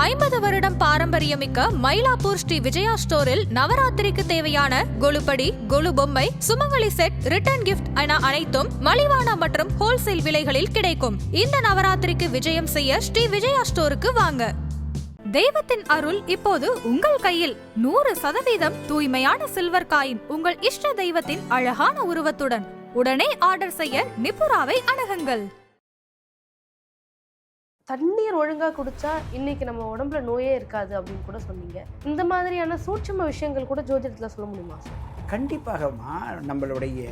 ஐம்பது வருடம் பாரம்பரியமிக்க மயிலாப்பூர் ஸ்ரீ விஜயா ஸ்டோரில் நவராத்திரிக்கு தேவையான கொலுபடி கொலு பொம்மை சுமங்கலி செட் ரிட்டர்ன் கிஃப்ட் என அனைத்தும் மலிவான மற்றும் ஹோல்சேல் விலைகளில் கிடைக்கும். இந்த நவராத்திரிக்கு விஜயம் செய்ய ஸ்ரீ விஜயா ஸ்டோருக்கு வாங்க. தெய்வத்தின் அருள் இப்போது உங்கள் கையில். நூறு சதவீதம் தூய்மையான சில்வர் காயின் உங்கள் இஷ்ட தெய்வத்தின் அழகான உருவத்துடன். உடனே ஆர்டர் செய்ய நிபுராவை அணுகுங்கள். தண்ணீர் ஒழுங்காக குடிச்சா இன்னைக்கு நம்ம உடம்புல நோயே இருக்காது அப்படின்னு கூட சொன்னீங்க. இந்த மாதிரியான சூட்சம விஷயங்கள் கூட ஜோதிடத்தில் சொல்ல முடியுமா சார்? கண்டிப்பாகமா நம்மளுடைய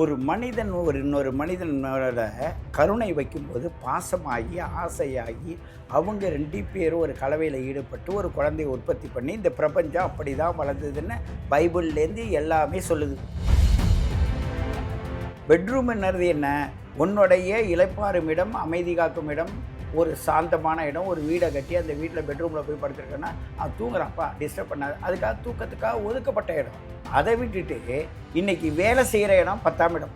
ஒரு மனிதன் ஒரு இன்னொரு மனிதனோட கருணை வைக்கும்போது பாசமாகி ஆசையாகி அவங்க ரெண்டு பேரும் ஒரு கலவையில் ஈடுபட்டு ஒரு குழந்தையை உற்பத்தி பண்ணி இந்த பிரபஞ்சம் அப்படி தான் வளர்ந்ததுன்னு பைபிள்லேருந்து எல்லாமே சொல்லுது. பெட்ரூம்ன்றது என்ன? உன்னுடைய இளைப்பாறும் இடம் அமைதி காக்கும் இடம் ஒரு சாந்தமான இடம் ஒரு வீடை கட்டி அந்த வீட்டில் பெட்ரூமில் போய் படுத்துருக்கேன்னா அவன் தூங்குறான்ப்பா டிஸ்டர்ப் பண்ணாது. அதுக்காக தூக்கத்துக்காக ஒதுக்கப்பட்ட இடம். அதை விட்டுட்டு இன்னைக்கு வேலை செய்கிற இடம் பத்தாம் இடம்.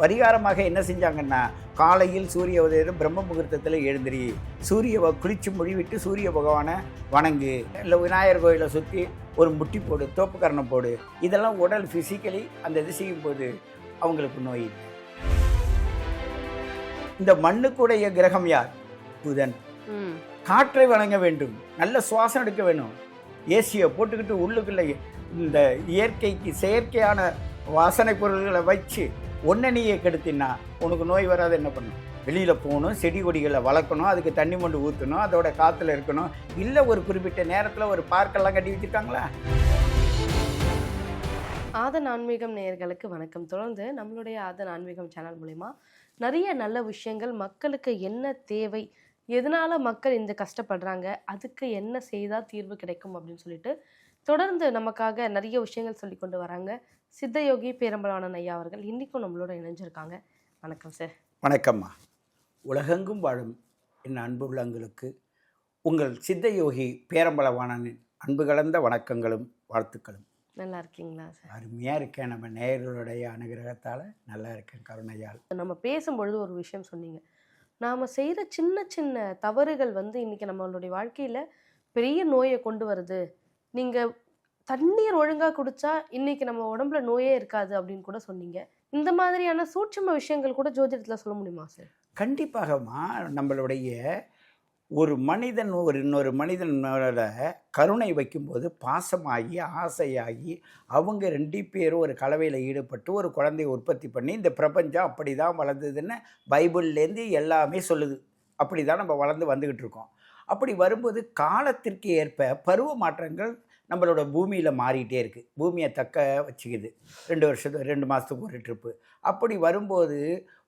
பரிகாரமாக என்ன செஞ்சாங்கன்னா காலையில் சூரிய உதயம் பிரம்ம முகூர்த்தத்தில் எழுந்திரி சூரிய குளிச்சு மொழிவிட்டு சூரிய பகவானை வணங்கு. இல்லை விநாயகர் கோயிலை சுற்றி ஒரு முட்டி போடு தோப்புக்கரணம் போடு. இதெல்லாம் உடல் ஃபிசிக்கலி அந்த இது செய்யும் போது அவங்களுக்கு நோய் இல்லை. இந்த மண்ணுக்குடைய கிரகம் யார்? புதன். காற்றை வணங்க வேண்டும். நல்ல சுவாசம் எடுக்க வேணும். ஏசியை போட்டுக்கிட்டு உள்ளுக்குள்ள இந்த இயற்கைக்கு செயற்கையான வாசனை பொருள்களை வச்சு ஒன்றை நீயே கெடுத்தினா உனக்கு நோய் வராது என்ன பண்ணும்? வெளியில் போகணும் செடி கொடிகளை வளர்க்கணும் அதுக்கு தண்ணி மொண்டு ஊற்றணும் அதோட காற்றுல இருக்கணும். இல்லை ஒரு குறிப்பிட்ட நேரத்தில் ஒரு பார்க்கெல்லாம் கட்டி வச்சுருக்காங்களா? ஆதன் ஆன்மீகம் நேயர்களுக்கு வணக்கம். தொடர்ந்து நம்மளுடைய ஆதன் ஆன்மீகம் சேனல் மூலிமா நிறைய நல்ல விஷயங்கள் மக்களுக்கு என்ன தேவை எதனால் மக்கள் இந்த கஷ்டப்படுறாங்க அதுக்கு என்ன செய்தால் தீர்வு கிடைக்கும் அப்படின்னு சொல்லிட்டு தொடர்ந்து நமக்காக நிறைய விஷயங்கள் சொல்லி கொண்டு வராங்க. சித்தயோகி பேரம்பலவாணன் ஐயா அவர்கள் இன்றைக்கும் நம்மளோட இணைஞ்சிருக்காங்க. வணக்கம் சார். வணக்கம்மா. உலகெங்கும் வாழும் என் அன்பு உள்ளங்களுக்கு உங்கள் சித்தயோகி பேரம்பலவாணனின் அன்பு கலந்த வணக்கங்களும் வாழ்த்துக்களும். நல்லா இருக்கீங்களா சார்? அருமையாக இருக்கேன். நம்ம நேயர்களுடைய அனுகிரகத்தால் நல்லா இருக்கேன் கருணையால். நம்ம பேசும்பொழுது ஒரு விஷயம் சொன்னீங்க. நாம் செய்கிற சின்ன சின்ன தவறுகள் வந்து இன்னைக்கு நம்மளுடைய வாழ்க்கையில் பெரிய நோயை கொண்டு வருது. நீங்கள் தண்ணீர் ஒழுங்காக குடிச்சா இன்னைக்கு நம்ம உடம்புல நோயே இருக்காது அப்படின்னு கூட சொன்னீங்க. இந்த மாதிரியான சூட்சும விஷயங்கள் கூட ஜோதிடத்தில் சொல்ல முடியுமா சார்? கண்டிப்பாகமா நம்மளுடைய ஒரு மனிதன் ஒரு இன்னொரு மனிதனோட கருணை வைக்கும்போது பாசமாகி ஆசையாகி அவங்க ரெண்டு பேரும் ஒரு கலவையில் ஈடுபட்டு ஒரு குழந்தைய உற்பத்தி பண்ணி இந்த பிரபஞ்சம் அப்படி தான் வளர்ந்ததுன்னு பைபிள்லேருந்து எல்லாமே சொல்லுது. அப்படி தான் நம்ம வளர்ந்து வந்துக்கிட்டு இருக்கோம். அப்படி வரும்போது காலத்திற்கு ஏற்ப பருவ மாற்றங்கள் நம்மளோட பூமியில் மாறிட்டே இருக்குது பூமியை தக்க வச்சுக்குது. ரெண்டு வருஷத்து ரெண்டு மாதத்துக்கு ஒரு ட்ரிப்பு அப்படி வரும்போது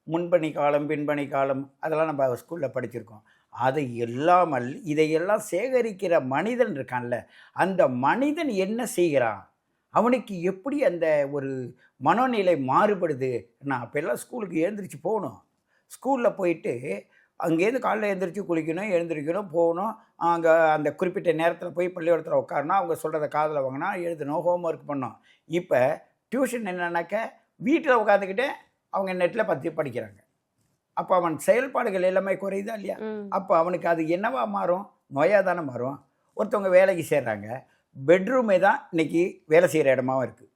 முன்பணி காலம் பின்பணி காலம் அதெல்லாம் நம்ம ஸ்கூலில் படிச்சிருக்கோம். அதை இல்லாமல் இதையெல்லாம் சேகரிக்கிற மனிதன் இருக்கான்ல அந்த மனிதன் என்ன செய்கிறான்? அவனுக்கு எப்படி அந்த ஒரு மனோநிலை மாறுபடுது? நான் அப்போல்லாம் ஸ்கூலுக்கு எழுந்திரிச்சு போகணும். ஸ்கூலில் போயிட்டு அங்கேருந்து காலைல எழுந்திரிச்சு குளிக்கணும் எழுந்திரிக்கணும் போகணும். அங்கே அந்த குறிப்பிட்ட நேரத்தில் போய் பள்ளிக்கூடத்தில் உட்காரணும் அவங்க சொல்கிறத காதில் வாங்கினா எழுதணும் ஹோம்ஒர்க் பண்ணணும். இப்போ டியூஷன் என்னன்னாக்க வீட்டில் உட்காந்துக்கிட்டு அவங்க நெட்டில் பற்றி படிக்கிறாங்க. அப்போ அவன் செயல்பாடுகள் எல்லாமே குறையுதா இல்லையா? அப்போ அவனுக்கு அது என்னவா மாறும்? நோயாக தானே மாறும். ஒருத்தவங்க வேலைக்கு சேர்றாங்க. பெட்ரூமே தான் இன்னைக்கு வேலை செய்கிற இடமாவும் இருக்குது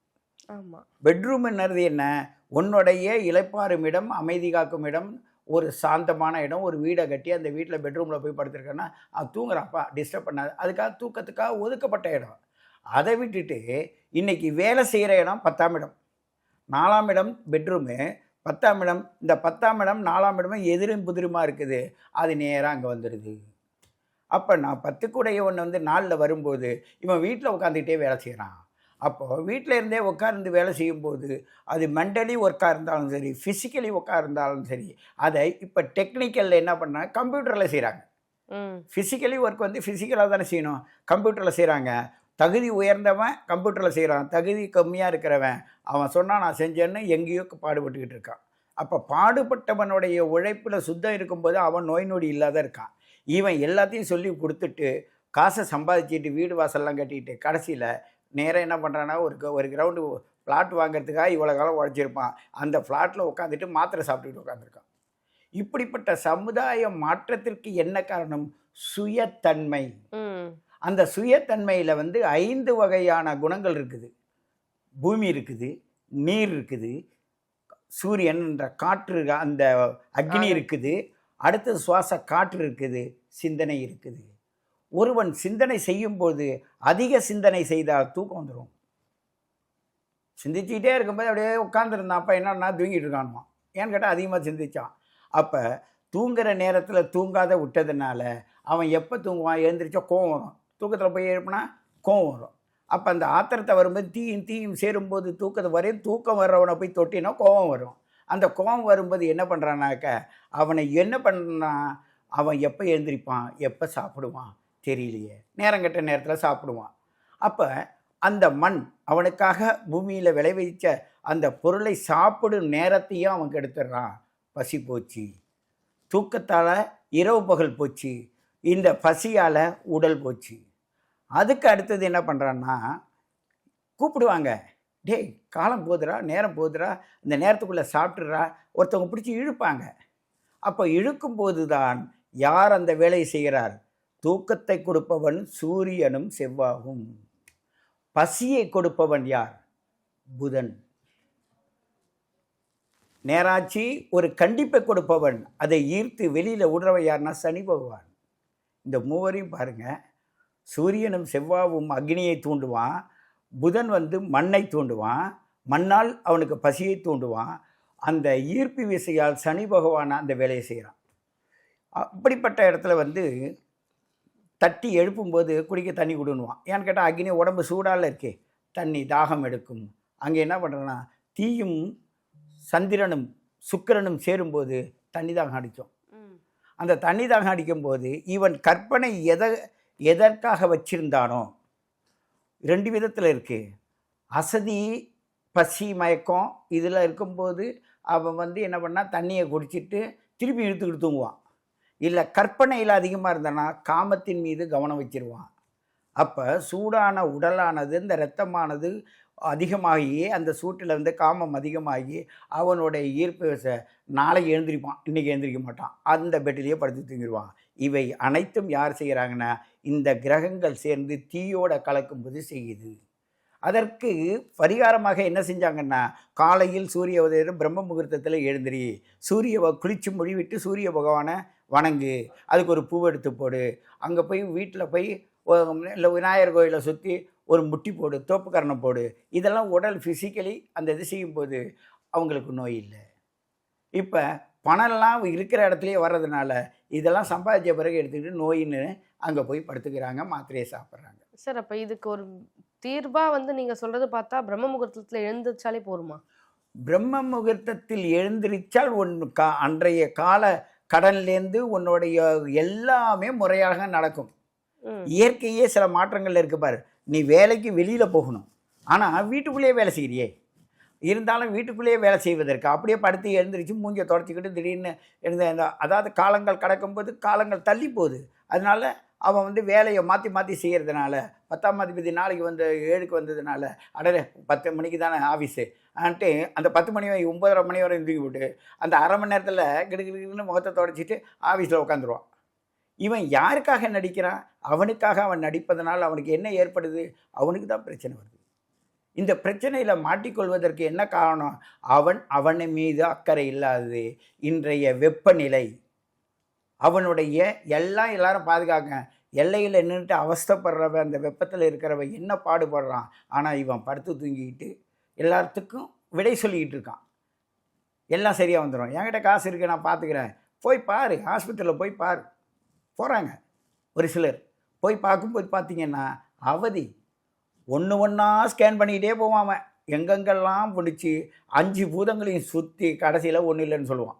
ஆமாம் பெட்ரூம்ன்றது என்ன? உன்னுடைய இளைப்பாறும் இடம் அமைதி காக்கும் இடம் ஒரு சாந்தமான இடம் ஒரு வீடை கட்டி அந்த வீட்டில் பெட்ரூமில் போய் படுத்துருக்கேன்னா அவன் தூங்குறான்ப்பா டிஸ்டர்ப் பண்ணாது. அதுக்காக தூக்கத்துக்காக ஒதுக்கப்பட்ட இடம். அதை விட்டுட்டு இன்னைக்கு வேலை செய்கிற இடம் பத்தாம் இடம். நாலாம் இடம் பெட்ரூமு பத்தாம் இடம் இந்த பத்தாம் இடம் நாலாம் இடமும் எதிரும் புதிருமா இருக்குது? அது நேராக அங்கே வந்துடுது அப்போ நான் பத்துக்குடைய ஒன்று வந்து நாளில் வரும்போது இவன் வீட்டில் உட்காந்துக்கிட்டே வேலை செய்கிறான் அப்போது வீட்டில் இருந்தே உட்கார்ந்து வேலை செய்யும்போது அது மென்டலி ஒர்க்காக இருந்தாலும் சரி ஃபிசிக்கலி ஒர்க்காக இருந்தாலும் சரி அதை இப்போ டெக்னிக்கலில் என்ன பண்ணாங்க கம்ப்யூட்டரில் செய்கிறாங்க ஃபிசிக்கலி ஒர்க் வந்து ஃபிசிக்கலாக தானே செய்யணும். கம்ப்யூட்டரில் செய்கிறாங்க தகுதி உயர்ந்தவன் கம்ப்யூட்டரில் செய்கிறான் தகுதி கம்மியாக இருக்கிறவன். அவன் சொன்னால் நான் செஞ்சேன்னு எங்கேயோ பாடுபட்டுக்கிட்டு இருக்கான். அப்போ பாடுபட்டவனுடைய உழைப்பில் சுத்தம் இருக்கும்போது அவன் நோய் நொடி இல்லாத இருக்கான். இவன் எல்லாத்தையும் சொல்லி கொடுத்துட்டு காசை சம்பாதிச்சிட்டு வீடு வாசல்லாம் கட்டிட்டு கடைசியில் நேராக என்ன பண்ணுறான்னா ஒரு ஒரு கிரவுண்டு பிளாட் வாங்குறதுக்காக இவ்வளோ காலம் உழைச்சிருப்பான். அந்த ஃப்ளாட்டில் உட்காந்துட்டு மாத்திரை சாப்பிட்டுட்டு உட்காந்துருக்கான் இப்படிப்பட்ட சமுதாய மாற்றத்திற்கு என்ன காரணம்? சுயத்தன்மை. அந்த சுயத்தன்மையில் வந்து ஐந்து வகையான குணங்கள் இருக்குது. பூமி இருக்குது நீர் இருக்குது சூரியன் என்ற காற்று அந்த அக்னி. இருக்குது. அடுத்தது சுவாச காற்று இருக்குது. சிந்தனை இருக்குது. ஒருவன் சிந்தனை செய்யும்போது அதிக சிந்தனை செய்தால் தூக்கம் வந்துடும் சிந்திச்சுக்கிட்டே இருக்கும்போது அப்படியே உட்காந்துருந்தான் அப்போ என்னன்னா தூங்கிட்டு இருக்கானுமா. ஏன்னு கேட்டால் அதிகமாக சிந்திச்சான். அப்போ தூங்குற நேரத்தில் தூங்காத விட்டதுனால அவன் எப்போ தூங்குவான்? எழுந்திரிச்சா கோவம் வரும். தூக்கத்தில் போய் எழுப்புனா கோவம் வரும். அப்போ அந்த ஆத்திரத்தை வரும்போது தீயும் தீயும் சேரும்போது தூக்கத்தை வரையும் தூக்கம் வர்றவனை போய் தொட்டினா கோவம் வரும். அந்த கோபம் வரும்போது என்ன பண்ணுறானாக்க அவனை என்ன பண்ணான் அவன் எப்போ எழுந்திரிப்பான்? எப்போ சாப்பிடுவான்? தெரியலையே. நேரங்கெட்ட நேரத்தில் சாப்பிடுவான். அப்போ அந்த மண் அவனுக்காக பூமியில் விளைவிச்ச அந்த பொருளை சாப்பிடும் நேரத்தையும் அவன் கெடுத்துடுறான். பசி போச்சு. தூக்கத்தால் இரவு பகல் போச்சு. இந்த பசியால் உடல் போச்சு. அதுக்கு அடுத்தது என்ன பண்ணுறான்னா கூப்பிடுவாங்க. டேய் காலம் போதுரா நேரம் போதுரா இந்த நேரத்துக்குள்ளே சாப்பிட்றா ஒருத்தவங்க பிடிச்சி இழுப்பாங்க. அப்போ இழுக்கும்போது தான் யார் அந்த வேலையை செய்கிறார்? தூக்கத்தை கொடுப்பவன் சூரியனும் செவ்வாகும். பசியை கொடுப்பவன் யார்? புதன். நேராச்சி ஒரு கண்டிப்பை கொடுப்பவன். அதை ஈர்த்து வெளியில் விடுறவன் யாருன்னா சனி பகவான். இந்த மூவரையும் பாருங்கள் சூரியனும் செவ்வாவும் அக்னியை தூண்டுவான். புதன் வந்து மண்ணை தூண்டுவான். மண்ணால் அவனுக்கு பசியை தூண்டுவான். அந்த ஈர்ப்பு விசையால் சனி பகவான் அந்த வேலையை செய்கிறான். அப்படிப்பட்ட இடத்துல வந்து தட்டி எழுப்பும்போது குடிக்க தண்ணி கொடுன்னுவான். ஏன்னு கேட்டால் அக்னி உடம்பு சூடால இருக்கே தண்ணி தாகம் எடுக்கும். அங்கே என்ன பண்ணுறேன்னா தீயும் சந்திரனும் சுக்கிரனும் சேரும்போது தண்ணி தாகம் அடிக்கும். ம். அந்த தண்ணி தாகம் அடிக்கும்போது இவன் கற்பனை எதை எதற்காக வச்சிருந்தானோ? ரெண்டு விதத்தில் இருக்குது அசதி பசி மயக்கம் இதில் இருக்கும்போது அவன் வந்து என்ன பண்ணால் தண்ணியை குடிச்சிட்டு திருப்பி இழுத்துக்கிட்டு தூங்குவான். இல்லை கற்பனையில் அதிகமாக இருந்தானா காமத்தின் மீது கவனம் வச்சிருவான். அப்போ சூடான உடலானது இந்த இரத்தமானது அதிகமாகி அந்த சூட்டில் வந்து காமம் அதிகமாகி அவனுடைய ஈர்ப்பு விசை நாளை எழுந்திரிப்பான் இன்றைக்கி எழுந்திரிக்க மாட்டான். அந்த பெட்டிலேயே படுத்து தூங்கிடுவான் இவை அனைத்தும் யார் செய்கிறாங்கன்னா இந்த கிரகங்கள் சேர்ந்து தீயோட கலக்கும்போது செய்யுது. அதற்கு பரிகாரமாக என்ன செஞ்சாங்கன்னா காலையில் சூரிய உதயம் பிரம்ம முகூர்த்தத்தில் எழுந்திரி சூரிய குளிச்சு மொழிவிட்டு சூரிய பகவானை வணங்கு அதுக்கு ஒரு பூ எடுத்து போடு. அங்கே போய் வீட்டில் போய் இல்லை விநாயகர் கோயிலை சுற்றி ஒரு முட்டி போடு தோப்புக்கரணம் போடு இதெல்லாம் உடல் ஃபிசிக்கலி அந்த இது செய்யும்போது அவங்களுக்கு நோய் இல்லை. இப்போ பணம்லாம் இருக்கிற இடத்துலையே வர்றதுனால இதெல்லாம் சம்பாதிச்ச பிறகு எடுத்துக்கிட்டு நோயின்னு அங்கே போய் படுத்துக்கிறாங்க மாத்திரையை சாப்பிட்றாங்க. சார் அப்ப இதுக்கு ஒரு தீர்வா வந்து நீங்க சொல்றது பார்த்தா பிரம்ம முகூர்த்தத்துல எழுந்திருச்சாலே போருமா? பிரம்ம முகூர்த்தத்தில் எழுந்திருச்சால் உன் கா அன்றைய கால கடன்லேருந்து உன்னுடைய எல்லாமே முறையாக நடக்கும். இயற்கையே சில மாற்றங்கள் இருக்கு பாரு. நீ வேலைக்கு வெளியில் போகணும். ஆனால் வீட்டுக்குள்ளேயே வேலை செய்கிறியே இருந்தாலும் வீட்டுக்குள்ளேயே வேலை செய்வதற்கு அப்படியே படுத்து எழுந்திரிச்சு மூஞ்சை தொடச்சிக்கிட்டு திடீர்னு எழுந்த இந்த அதாவது காலங்கள் கடக்கும்போது காலங்கள் தள்ளி போகுது. அதனால அவன் வந்து வேலையை மாற்றி மாற்றி செய்கிறதுனால பத்தாம் அதிபதி நாளைக்கு வந்து ஏழுக்கு வந்ததுனால அடலே பத்து மணிக்கு தானே ஆஃபீஸு ஆன்ட்டு அந்த பத்து மணி வரை ஒம்பதரை மணி வரை தூக்கி விட்டு அந்த அரை மணி நேரத்தில் கிடுகிடுன்னு முகத்தை தொடச்சிட்டு ஆஃபீஸில் உட்காந்துருவான் இவன் யாருக்காக நடிக்கிறான் அவனுக்காக அவன் நடிப்பதனால் அவனுக்கு என்ன ஏற்படுது? அவனுக்கு தான் பிரச்சனை வருது. இந்த பிரச்சனையில் மாட்டிக்கொள்வதற்கு என்ன காரணம்? அவன் அவன் மீது அக்கறை இல்லாதது. இன்றைய வெப்பநிலை. அவனுடைய எல்லாம் எல்லாரும் பாதுகாக்க எல்லையில் நின்றுட்டு அவஸ்தைப்படுறவன் அந்த வெப்பத்தில் இருக்கிறவன் என்ன பாடுபடுறான்? ஆனால் இவன் படுத்து தூங்கிக்கிட்டு எல்லாத்துக்கும் விடை சொல்லிக்கிட்டு இருக்கான். எல்லாம் சரியாக வந்துடும் என்கிட்ட காசு இருக்குது நான் பார்த்துக்கிறேன் போய் பாரு ஹாஸ்பிட்டலில் போய் பாரு. போகிறாங்க ஒரு சிலர். போய் பார்க்கும்போது பார்த்தீங்கன்னா அவதி. ஒன்று ஒன்றா ஸ்கேன் பண்ணிக்கிட்டே போவான் அவன். எங்கெங்கெல்லாம் பிடிச்சி அஞ்சு பூதங்களையும் சுற்றி கடைசியில் ஒன்றும் இல்லைன்னு சொல்லுவான்.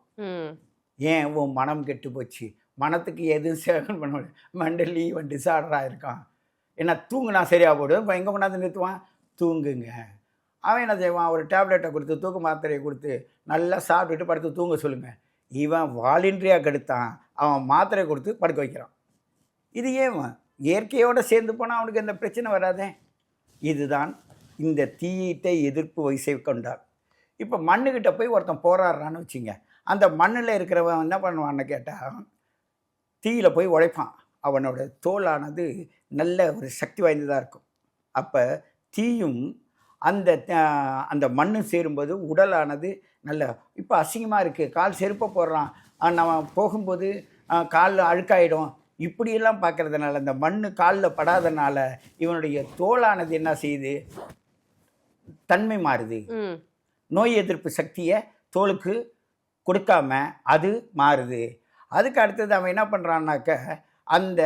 ஏன் உன் மனம் கெட்டு போச்சு? மனத்துக்கு எதுவும் சேகன் பண்ண மெண்டலி இவன் டிசார்டராக இருக்கான். என்ன தூங்குனா சரியாக போடும் இப்போ எங்கே கொண்டாந்து நிறுத்துவான்? தூங்குங்க. அவன் என்ன செய்வான்? ஒரு டேப்லெட்டை கொடுத்து தூக்க மாத்திரையை கொடுத்து நல்லா சாப்பிட்டுட்டு படுத்து தூங்க சொல்லுங்கள் இவன் வாலின்றியாக கெடுத்தான்? அவன் மாத்திரை கொடுத்து படுக்க வைக்கிறான். இது ஏன் இயற்கையோடு சேர்ந்து போனால் அவனுக்கு எந்த பிரச்சனை வராதே? இதுதான் இந்த தீயீட்டை எதிர்ப்பு வயசை கொண்டார் இப்போ மண்ணுக்கிட்ட போய் ஒருத்தன் போராடுறான்னு வச்சுங்க. அந்த மண்ணில் இருக்கிறவன் என்ன பண்ணுவான்னு கேட்டால் தீயில் போய் உழைப்பான். அவனோட தோலானது நல்ல ஒரு சக்தி வாய்ந்ததாக இருக்கும். அப்போ தீயும் அந்த அந்த மண்ணும் சேரும்போது உடலானது நல்ல இப்போ அசிங்கமாக இருக்குது கால் செருப்பை போடுறான். நம்ம போகும்போது அஹ், கால் அழுக்காயிடும். இப்படியெல்லாம் பார்க்கறதுனால அந்த மண் காலில் படாதனால இவனுடைய தோலானது என்ன செய்யுது? தன்மை மாறுது. நோய் எதிர்ப்பு சக்தியை தோலுக்கு கொடுக்காம அது மாறுது. அதுக்கு அடுத்தது அவன் என்ன பண்ணுறான்னாக்க அந்த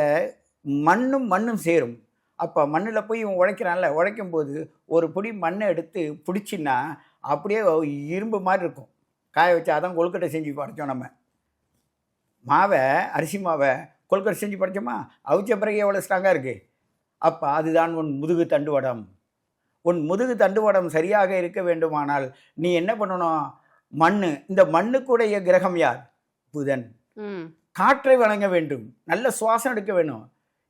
மண்ணும் மண்ணும் சேரும். அப்போ மண்ணில் போய் இவன் உழைக்கிறான்ல உழைக்கும் போது ஒரு பிடி மண்ணை எடுத்து பிடிச்சின்னா அப்படியே இரும்பு மாதிரி இருக்கும். காய வச்சு அதான் கொழுக்கட்டை செஞ்சு படைச்சோம் நம்ம. மாவை அரிசி மாவை கொழுக்கட்டை செஞ்சு படைச்சோமா? அவிச்ச பிறகு எவ்வளோ ஸ்ட்ராங்காக இருக்குது அப்போ அதுதான் உன் முதுகு தண்டுவடம். உன் முதுகு தண்டுவடம் சரியாக இருக்க வேண்டுமானால் நீ என்ன பண்ணணும்? மண்ணு. இந்த மண்ணுக்குடைய கிரகம் யார்? புதன். காற்றை வழங்க வேண்டும். நல்ல சுவாசம் எடுக்க வேணும்.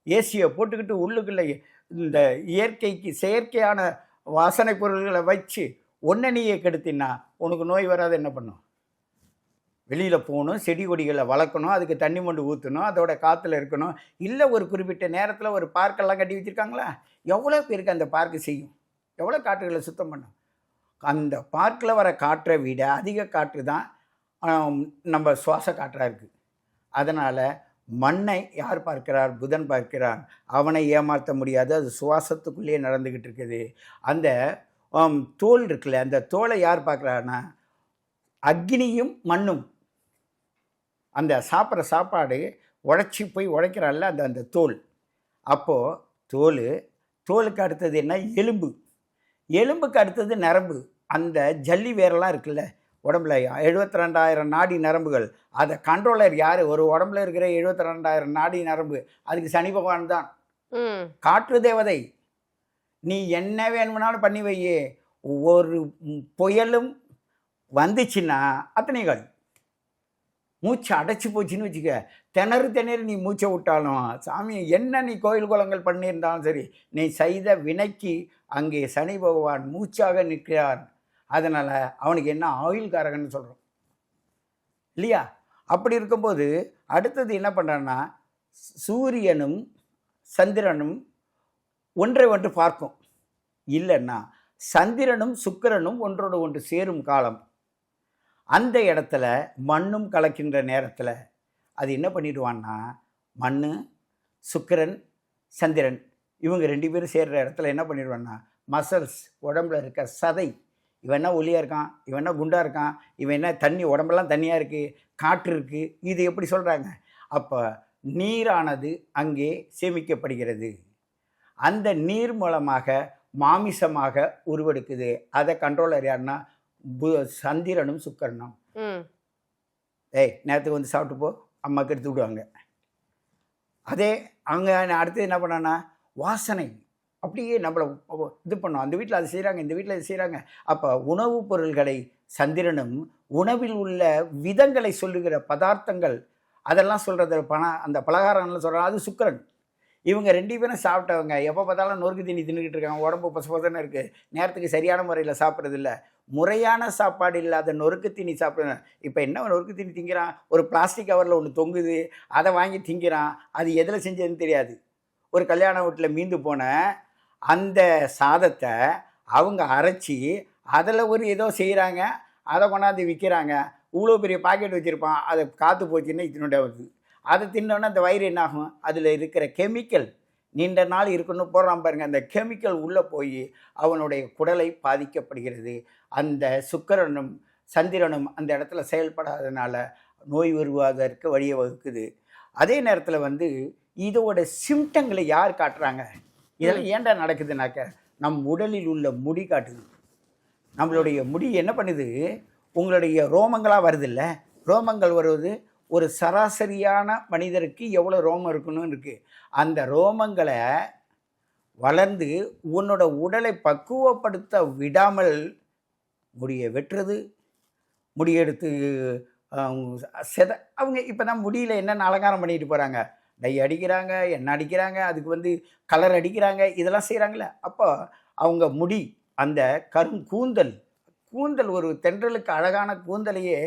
ஏசியை போட்டுக்கிட்டு உள்ளுக்குள்ள இந்த இயற்கைக்கு செயற்கையான வாசனை பொருள்களை வச்சு ஒன்றை நீயே கெடுத்தினா உனக்கு நோய் வராது என்ன பண்ணும்? வெளியில் போகணும் செடி கொடிகளை வளர்க்கணும் அதுக்கு தண்ணி மொண்டு ஊற்றணும் அதோட காற்றுல இருக்கணும். இல்லை ஒரு குறிப்பிட்ட நேரத்தில் ஒரு பார்க்கெல்லாம் கட்டி வச்சுருக்காங்களா? எவ்வளோ பேருக்கு அந்த பார்க்கு செய்யும்? எவ்வளோ காற்றுகளை சுத்தம் பண்ணும்? அந்த பார்க்கில் வர காற்றை விட அதிக காற்று தான் நம்ம சுவாச காற்றாக இருக்குது அதனால் மண்ணை யார் பார்க்கிறார்? புதன் பார்க்கிறான் அவனை ஏமாற்ற முடியாது. அது சுவாசத்துக்குள்ளேயே நடந்துக்கிட்டு இருக்குது. அந்த தோல் இருக்குல்ல அந்த தோலை யார் பார்க்குறாருன்னா அக்னியும் மண்ணும். அந்த சாப்பிட்ற சாப்பாடு உழைச்சி போய் உழைக்கிறான்ல அந்த அந்த தோல். அப்போது தோல் தோலுக்கு அடுத்தது என்ன? எலும்பு. எலும்புக்கு அடுத்தது நரம்பு. அந்த ஜல்லி வேரெல்லாம் இருக்குல்ல உடம்புல. எழுபத்தி ரெண்டாயிரம் நாடி நரம்புகள். அதை கண்ட்ரோலர் யார்? ஒரு உடம்புல இருக்கிற எழுபத்தி ரெண்டாயிரம் நாடி நரம்பு. அதுக்கு சனி பகவான் தான். காற்று தேவதை. நீ என்ன வேணும்னாலும் பண்ணி வையே. ஒரு புயலும் வந்துச்சுன்னா அத்தனைகள் மூச்சு அடைச்சி போச்சுன்னு வச்சுக்க திணறு திணறி நீ மூச்சை விட்டாலும் சாமி என்ன நீ கோயில் குளங்கள் பண்ணியிருந்தாலும் சரி நீ செய்த வினைக்கு அங்கே சனி பகவான் மூச்சாக நிற்கிறார். அதனால் அவனுக்கு என்ன ஆயுள் காரகன்னு சொல்கிறோம் இல்லையா? அப்படி இருக்கும்போது அடுத்தது என்ன பண்ணுறான்னா சூரியனும் சந்திரனும் ஒன்றை ஒன்று பார்க்கும். இல்லைன்னா சந்திரனும் சுக்கிரனும் ஒன்றோடு ஒன்று சேரும் காலம். அந்த இடத்துல மண்ணும் கலக்கின்ற நேரத்தில் அது என்ன பண்ணிடுவான்னா மண் சுக்கிரன் சந்திரன் இவங்க ரெண்டு பேரும் சேர்கிற இடத்துல என்ன பண்ணிடுவான்னா மசல்ஸ் உடம்புல இருக்க சதை இவன் என்ன ஒல்லியாக இருக்கான் இவன் என்ன குண்டாக இருக்கான் இவன் என்ன தண்ணி உடம்பெல்லாம் தண்ணியாக இருக்குது காற்று இருக்குது இது எப்படி சொல்கிறாங்க அப்போ நீரானது அங்கே சேமிக்கப்படுகிறது. அந்த நீர் மூலமாக மாமிசமாக உருவெடுக்குது. அதை கண்ட்ரோலர் யாருன்னா சந்திரனும் சுக்கரனும். ஏய் நேரத்துக்கு வந்து சாப்பிட்டு போ அம்மாக்கு எடுத்து விடுவாங்க. அதே அங்கே அடுத்து என்ன பண்ணான்னா வாசனை. அப்படியே நம்மளை இது பண்ணோம். அந்த வீட்டில் அது செய்கிறாங்க இந்த வீட்டில் இது செய்கிறாங்க அப்போ உணவுப் பொருள்களை சந்திரனும் உணவில் உள்ள விதங்களை சொல்லுகிற பதார்த்தங்கள் அதெல்லாம் சொல்கிறது பணம் அந்த பலகாரம்லாம் சொல்கிறாங்க அது சுக்கிரன். இவங்க ரெண்டு பேரும் சாப்பிட்டவங்க. எப்போ பார்த்தாலும் நொறுக்கு தீனி தின்னுக்கிட்டு இருக்காங்க. உடம்பு பசுபதன்னு இருக்குது நேரத்துக்கு சரியான முறையில் சாப்பிட்றதில்ல முறையான சாப்பாடு இல்லாத நொறுக்கு தீனி சாப்பிடுங்க இப்போ என்ன நொறுக்கு தீனி திங்கிறான்? ஒரு பிளாஸ்டிக் கவரில் ஒன்று தொங்குது. அதை வாங்கி திங்கிறான். அது எதில் செஞ்சதுன்னு தெரியாது. ஒரு கல்யாண வீட்டில் மீந்து போன அந்த சாதத்தை அவங்க அரைச்சி அதில் ஒரு ஏதோ செய்கிறாங்க அதை கொண்டாந்து விற்கிறாங்க இவ்வளோ பெரிய பாக்கெட் வச்சுருப்பான். அதை காற்று போச்சுன்னா இதனுடைய வருது. அதை தின்னோன்னா அந்த வயிறு என்னாகும்? அதில் இருக்கிற கெமிக்கல். நீண்ட நாள் இருக்கணும் போடுறான் பாருங்க. அந்த கெமிக்கல் உள்ளே போய் அவனுடைய குடலை பாதிக்கப்படுகிறது. அந்த சுக்கிரனும் சந்திரனும் அந்த இடத்துல செயல்படாதனால நோய் உருவாவதற்கு வழியை வகுக்குது. அதே நேரத்தில் வந்து இதோட சிம்டங்களை யார் காட்டுறாங்க? இதெல்லாம் ஏன்டா நடக்குதுனாக்க நம் உடலில் உள்ள முடி காட்டுது. நம்மளுடைய முடி என்ன பண்ணுது? உங்களுடைய ரோமங்களாக வருதில்ல? ரோமங்கள் வருவது ஒரு சராசரியான மனிதருக்கு எவ்வளோ ரோமம் இருக்கணும் இருக்குது அந்த ரோமங்களை வளர்ந்து உன்னோட உடலை பக்குவப்படுத்த விடாமல் முடியை வெட்டுறது முடியெடுத்து செத அவங்க இப்போ தான் முடியல என்னென்ன அலங்காரம் பண்ணிட்டு போகிறாங்க டை அடிக்கிறாங்க எண்ணெய் அடிக்கிறாங்க அதுக்கு வந்து கலர் அடிக்கிறாங்க இதெல்லாம் செய்கிறாங்களே அப்போ அவங்க முடி அந்த கரும் கூந்தல் கூந்தல் ஒரு தென்றலுக்கு அழகான கூந்தலையே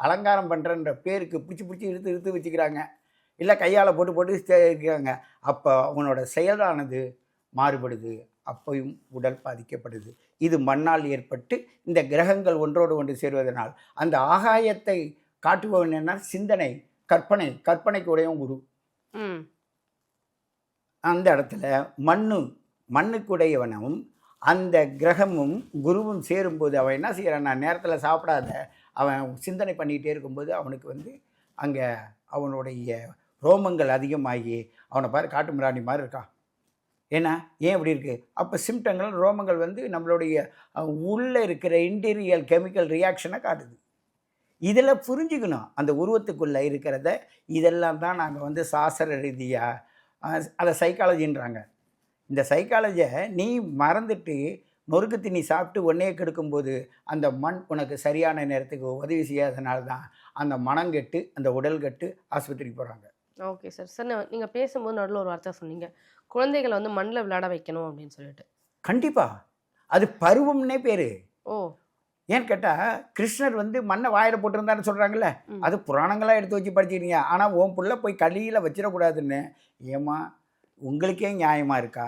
அலங்காரம் பண்ணுறன்ற பேருக்கு பிடிச்சி பிடிச்சி இழுத்து இழுத்து வச்சுக்கிறாங்க. இல்லை கையால் போட்டு போட்டு இருக்காங்க. அப்போ அவனோட செயலானது மாறுபடுது. அப்பையும் உடல் பாதிக்கப்படுது. இது மண்ணால் ஏற்பட்டு இந்த கிரகங்கள் ஒன்றோடு ஒன்று சேருவதனால் அந்த ஆகாயத்தை காட்டுபவன் என்ன சிந்தனை கற்பனை கற்பனைக்கு உடையவன் குரு. அந்த இடத்துல மண்ணு மண்ணுக்குடையவனும் அந்த கிரகமும் குருவும் சேரும்போது அவன் என்ன செய்கிறான் நான் நேரத்தில் சாப்பிடாத அவன் சிந்தனை பண்ணிக்கிட்டே இருக்கும்போது அவனுக்கு வந்து அங்கே அவனுடைய ரோமங்கள் அதிகமாகி அவனை பாரு காட்டு மிராணி மாதிரி இருக்கான். ஏன்னா ஏன் இப்படி இருக்குது அப்போ சிம்டங்கள் ரோமங்கள் வந்து நம்மளுடைய உள்ளே இருக்கிற இன்டீரியல் கெமிக்கல் ரியாக்ஷனை காட்டுது. இதில் புரிஞ்சுக்கணும். அந்த உருவத்துக்குள்ளே இருக்கிறத இதெல்லாம் தான் நாங்கள் வந்து சாஸ்திர ரீதியாக அதை சைக்காலஜின்றாங்க இந்த சைக்காலஜியை நீ மறந்துட்டு நொறுக்கு தண்ணி சாப்பிட்டு ஒன்றே கெடுக்கும்போது அந்த மண் உனக்கு சரியான நேரத்துக்கு உதவி செய்யாதனால தான் அந்த மனம் கெட்டு அந்த உடல் கெட்டு ஆஸ்பத்திரிக்கு போகிறாங்க ஓகே சார். சார் நீங்கள் பேசும்போது நடுவில் ஒரு வார்த்தை சொன்னீங்க. குழந்தைகளை வந்து மண்ணில் விளையாட வைக்கணும் அப்படின்னு சொல்லிட்டு. கண்டிப்பாக அது பருவம்னே பேர். ஓ. ஏன்னு கேட்டால் கிருஷ்ணர் வந்து மண்ணை வாயில் போட்டிருந்தாருன்னு சொல்கிறாங்கல்ல. அது புராணங்களாக எடுத்து வச்சு படிச்சிருக்கீங்க. ஆனால் உன் புள்ள போய் களியில் வச்சிடக்கூடாதுன்னு. ஏம்மா உங்களுக்கே நியாயமாக இருக்கா?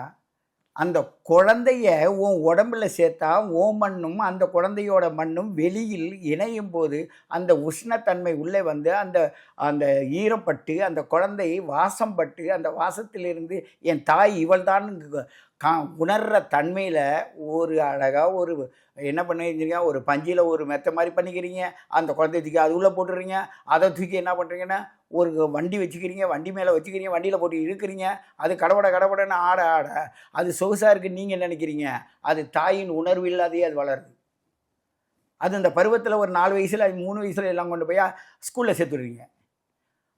அந்த குழந்தைய உன் உடம்புல சேர்த்தா ஓ மண்ணும் அந்த குழந்தையோட மண்ணும் வெளியில் இணையும் போது அந்த உஷ்ணத்தன்மை உள்ளே வந்து அந்த அந்த ஈரப்பட்டு அந்த குழந்தை வாசம் பட்டு அந்த வாசத்திலிருந்து என் தாய் இவள்தான் கா உணர்கிற தன்மையில் ஒரு அழகாக ஒரு என்ன பண்ணிக்கிறீங்க ஒரு பஞ்சியில் ஒரு மெத்த மாதிரி பண்ணிக்கிறீங்க. அந்த குழந்தைய தூக்கி அது உள்ளே போட்டுறீங்க. அதை தூக்கி என்ன பண்ணுறீங்கன்னா ஒரு வண்டி வச்சுக்கிறீங்க வண்டி மேலே வச்சுக்கிறீங்க வண்டியில் போட்டு இருக்கிறீங்க அது கடவுட கடவுடன்னு ஆட ஆட அது சொகுசாக இருக்குன்னு நீங்கள் நினைக்கிறீங்க? அது தாயின் உணர்வு இல்லாதையே அது வளருது. அது இந்த பருவத்தில் ஒரு நாலு வயசில் மூணு வயசில் எல்லாம் கொண்டு போய் ஸ்கூலில் சேர்த்துடுறீங்க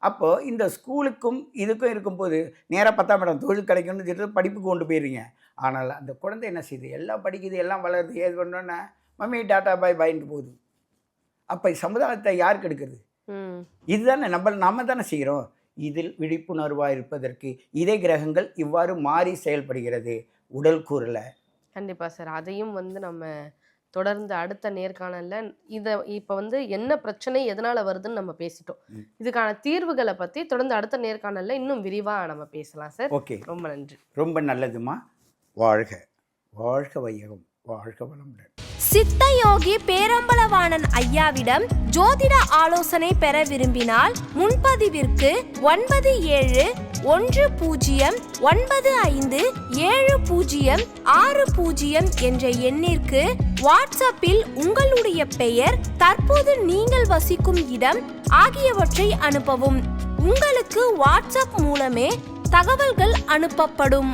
அப்போது இந்த ஸ்கூலுக்கும் இதுக்கும் இருக்கும்போது நேராக பத்தாம் இடம் தொழில் கிடைக்கும்னு சொல்லிட்டு படிப்புக்கு கொண்டு போயிடுறீங்க ஆனால் அந்த குழந்தை என்ன செய்யுது எல்லாம் படிக்குது எல்லாம் வளருது ஏது பண்ணோன்னா மம்மி டாட்டா பாய் பாயின்ட்டு போகுது. அப்போ சமுதாயத்தை யாருக்கு எடுக்கிறது? இதுதானே நம்ம நாம தானே செய்கிறோம் இதில் விழிப்புணர்வாக இருப்பதற்கு இதே கிரகங்கள் இவ்வாறு மாறி செயல்படுகிறது உடல் கூறில். கண்டிப்பாக சார். அதையும் வந்து நம்ம தொடர்ந்து அடுத்த நேர்காணல்ல இதை இப்போ வந்து என்ன பிரச்சனை எதனால வருதுன்னு நம்ம பேசிட்டோம். இதுக்கான தீர்வுகளை பற்றி தொடர்ந்து அடுத்த நேர்காணல்ல இன்னும் விரிவாக நம்ம பேசலாம் சார். ஓகே. ரொம்ப நன்றி. ரொம்ப நல்லதுமா வாழ்க. வாழ்க வையகம். வாழ்க வளமுடன். சித்தயோகி பேரம்பலவாணன் ஐயாவிடம் ஜோதிட ஆலோசனை பெற விரும்பினால் முன்பதிவிற்கு ஒன்பது ஏழு ஒன்று பூஜ்ஜியம் ஒன்பது ஐந்து ஏழு பூஜ்ஜியம் ஆறு பூஜ்ஜியம் என்ற எண்ணிற்கு வாட்ஸ்அப்பில் உங்களுடைய பெயர் தற்போது நீங்கள் வசிக்கும் இடம் ஆகியவற்றை அனுப்பவும். உங்களுக்கு வாட்ஸ்அப் மூலமே தகவல்கள் அனுப்பப்படும்.